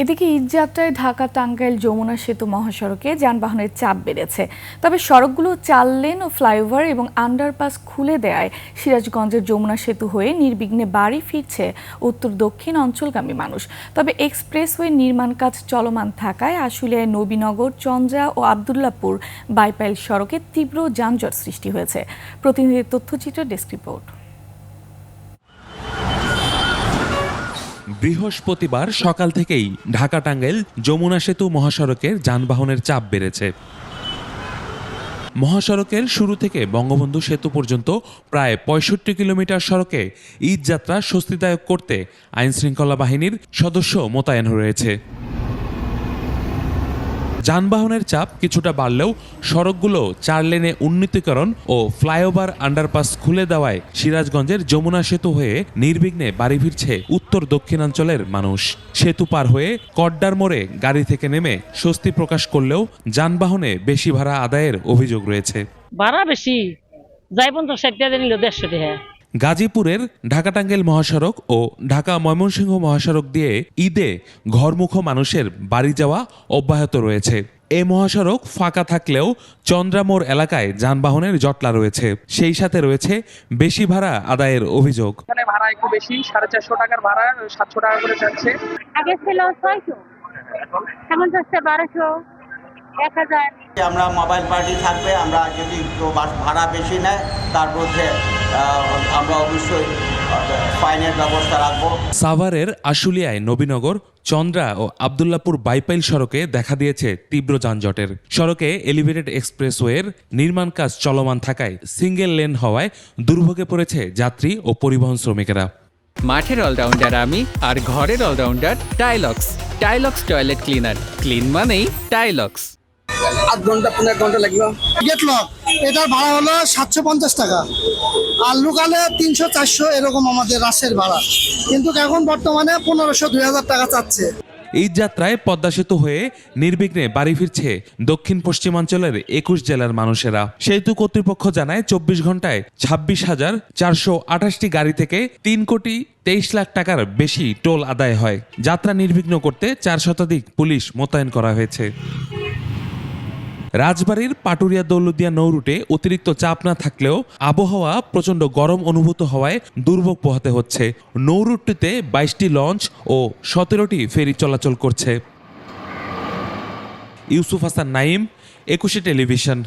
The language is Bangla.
এদিকে ঈদযাত্রায় ঢাকা টাঙ্গাইল যমুনা সেতু মহাসড়কে যানবাহনের চাপ বেড়েছে। তবে সড়কগুলো চার লেন ও ফ্লাইওভার এবং আন্ডারপাস খুলে দেয়ায় সিরাজগঞ্জের যমুনা সেতু হয়ে নির্বিঘ্নে বাড়ি ফিরছে উত্তর দক্ষিণ অঞ্চলগামী মানুষ। তবে এক্সপ্রেসওয়ে নির্মাণ কাজ চলমান থাকায় আশুলিয়ায় নবীনগর, চন্দ্রা ও আবদুল্লাপুর বাইপাইল সড়কে তীব্র যানজট সৃষ্টি হয়েছে। প্রতিনিধির তথ্যচিত্র ডেস্ক রিপোর্ট। বৃহস্পতিবার সকাল থেকেই ঢাকা টাঙ্গাইল যমুনা সেতু মহাসড়কের যানবাহনের চাপ বেড়েছে। মহাসড়কের শুরু থেকে বঙ্গবন্ধু সেতু পর্যন্ত প্রায় পঁয়ষট্টি কিলোমিটার সড়কে ঈদ যাত্রা স্বস্তিদায়ক করতে আইনশৃঙ্খলা বাহিনীর সদস্য মোতায়েন রয়েছে যানবাহনের চাপ কিছুটা বাড়লেও সড়কগুলো চার লেনে উন্নীতকরণ ও ফ্লাইওভার আন্ডারপাস খুলে দেওয়ায় সিরাজগঞ্জের যমুনা সেতু হয়ে নির্বিঘ্নে বাড়ি ফিরছে উত্তর দক্ষিণাঞ্চলের মানুষ। সেতু পার হয়ে কড্ডার মোড়ে গাড়ি থেকে নেমে স্বস্তি প্রকাশ করলেও যানবাহনে বেশি ভাড়া আদায়ের অভিযোগ রয়েছে। ভাড়া বেশি। যাই টাকা নিল দেড়শো টাকা। গাজীপুরের ঢাকা টাঙ্গাইল মহাসড়ক ও ঢাকা ময়মনসিংহ মহাসড়ক দিয়ে ঈদে ঘরমুখ মানুষের বাড়ি যাওয়া অব্যাহত রয়েছে। এ মহাসড়ক ফাঁকা থাকলেও চন্দ্রামোড় এলাকায় যানবাহনের জটলা রয়েছে। সেই সাথে রয়েছে বেশি ভাড়া আদায়ের অভিযোগ। এখানে ভাড়া একটু বেশি সাড়ে চারশো টাকার ভাড়া সাতশো টাকা করে যাচ্ছে আগে ছিল ছয়শো এখন যাচ্ছে বারোশো এক হাজার। আমরা মোবাইল পার্টি থাকবে আমরা যদি ভাড়া বেশি নেয় তার মধ্যে আমরা অবশ্যই ফাইনের ব্যবস্থা রাখব। সাভারের আশুলিয়ায় নবীনগর চন্দ্রা ও আবদুল্লাপুর বাইপাইল সড়কে দেখা দিয়েছে তীব্র যানজটের। সড়কে এলিভেটেড এক্সপ্রেসওয়ের নির্মাণ কাজ চলমান থাকায় সিঙ্গেল লেন হওয়ায় দুর্ভোগে পড়েছে যাত্রী ও পরিবহন শ্রমিকেরা। মাঠের অলরাউন্ডার আমি আর ঘরের allrounder Tilex. Tilex toilet cleaner. Clean মানেই টাইলক্স। আধ ঘণ্টা পনেরো ঘণ্টা লাগল। গেট লক এটার ভাড়া হলো সাতশো পঞ্চাশ টাকা। আর লোকালে তিনশো, চারশো এরকম আমাদের রাশের ভাড়া। কিন্তু এখন বর্তমানে পনেরোশো, দুই হাজার টাকা চাচ্ছে। এই যাত্রায় পদ্মা সেতু হয়ে নির্বিঘ্নে বাড়ি ফিরছে দক্ষিণ পশ্চিমাঞ্চলের একুশ জেলার মানুষেরা। সেতু কর্তৃপক্ষ জানায় চব্বিশ ঘন্টায় ছাব্বিশ হাজার চারশো আঠাশটি গাড়ি থেকে তিন কোটি তেইশ লাখ টাকার বেশি টোল আদায় হয়। যাত্রা নির্বিঘ্ন করতে চার শতাধিক পুলিশ মোতায়েন করা হয়েছে। রাজবাড়ির পাটুরিয়া দৌলদিয়া নৌরুটে অতিরিক্ত চাপ না থাকলেও আবহাওয়া প্রচণ্ড গরম অনুভূত হওয়ায় দুর্ভোগ পোহাতে হচ্ছে। নৌরুটটিতে বাইশটি লঞ্চ ও সতেরোটি ফেরি চলাচল করছে। ইউসুফ হাসান নাইম, একুশে টেলিভিশন।